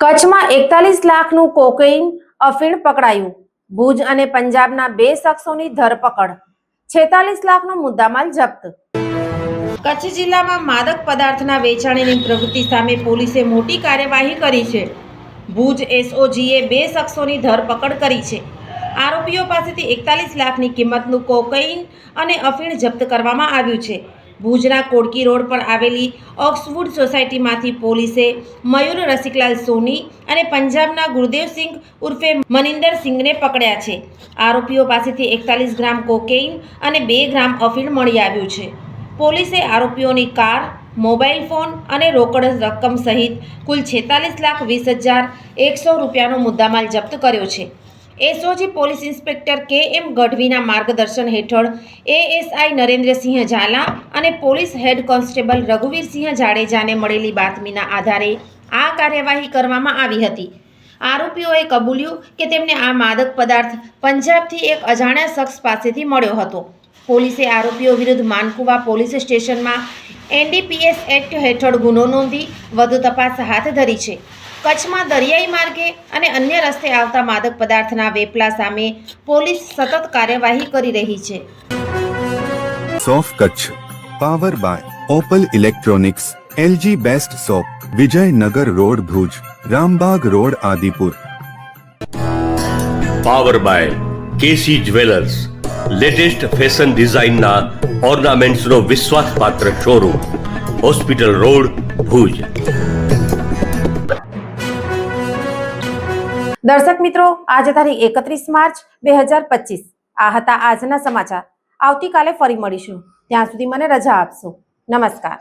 કચ્છમાં એકતાલીસ લાખનું કોકેઇન અફીણ પકડાયું. ભુજ અને પંજાબના બે શખ્સોની ધરપકડ. છેતાલીસ લાખનો મુદ્દામાલ જપ્ત. કચ્છ જિલ્લામાં માદક પદાર્થના વેચાણની પ્રવૃત્તિ સામે પોલીસે મોટી કાર્યવાહી કરી છે. ભુજ એસઓજીએ બે શખ્સોની ધરપકડ કરી છે. આરોપીઓ પાસેથી એકતાલીસ લાખની કિંમતનું કોકેઇન અને અફીણ જપ્ત કરવામાં આવ્યું છે. ભુજના કોડકી રોડ પર આવેલી ઓક્સવુડ સોસાયટીમાંથી પોલીસે મયુર રસિકલાલ સોની અને પંજાબના ગુરદેવસિંહ ઉર્ફે મનિંદર સિંઘને પકડ્યા છે. આરોપીઓ પાસેથી એકતાલીસ ગ્રામ કોકેઇન અને બે ગ્રામ અફીણ મળી આવ્યું છે. પોલીસે આરોપીઓની કાર, મોબાઈલ ફોન અને રોકડ રકમ સહિત કુલ છેતાલીસ લાખ વીસ હજાર એકસો રૂપિયાનો મુદ્દામાલ જપ્ત કર્યો છે. એસઓજી પોલીસ ઇન્સ્પેક્ટર કે એમ ગઢવીના માર્ગદર્શન હેઠળ એએસઆઈ નરેન્દ્રસિંહ ઝાલા અને પોલીસ હેડ કોન્સ્ટેબલ રઘુવીરસિંહ જાડેજાને મળેલી બાતમીના આધારે આ કાર્યવાહી કરવામાં આવી હતી. આરોપીઓએ કબૂલ્યું કે તેમને આ માદક પદાર્થ પંજાબથી એક અજાણ્યા શખ્સ પાસેથી મળ્યો હતો. પોલીસે આરોપીઓ વિરુદ્ધ માનકુવા પોલીસ સ્ટેશનમાં એનડીપીએસ એક્ટ હેઠળ ગુનો નોંધી વધુ તપાસ હાથ ધરી છે. કચ્છમાં દરિયાઈ માર્ગે અને અન્ય રસ્તે આવતા માદક પદાર્થના વેપલા સામે પોલીસ સતત કાર્યવાહી કરી રહી છે. સોફ Kutch power by Opal electronics LG best shop Vijaynagar road Bhuj Rambaug road Adipur. Power by KC jewellers. Latest fashion ડિઝાઇનના ઓર્નામેન્ટ્સનો વિશ્વાસપાત્ર શોરૂમ હોસ્પિટલ રોડ ભુજ. દર્શક મિત્રો, આજે તારીખ એકત્રીસ માર્ચ બે હજાર પચીસ. આ હતા આજના સમાચાર. આવતીકાલે ફરી મળીશું. ત્યાં સુધી મને રજા આપશો. નમસ્કાર.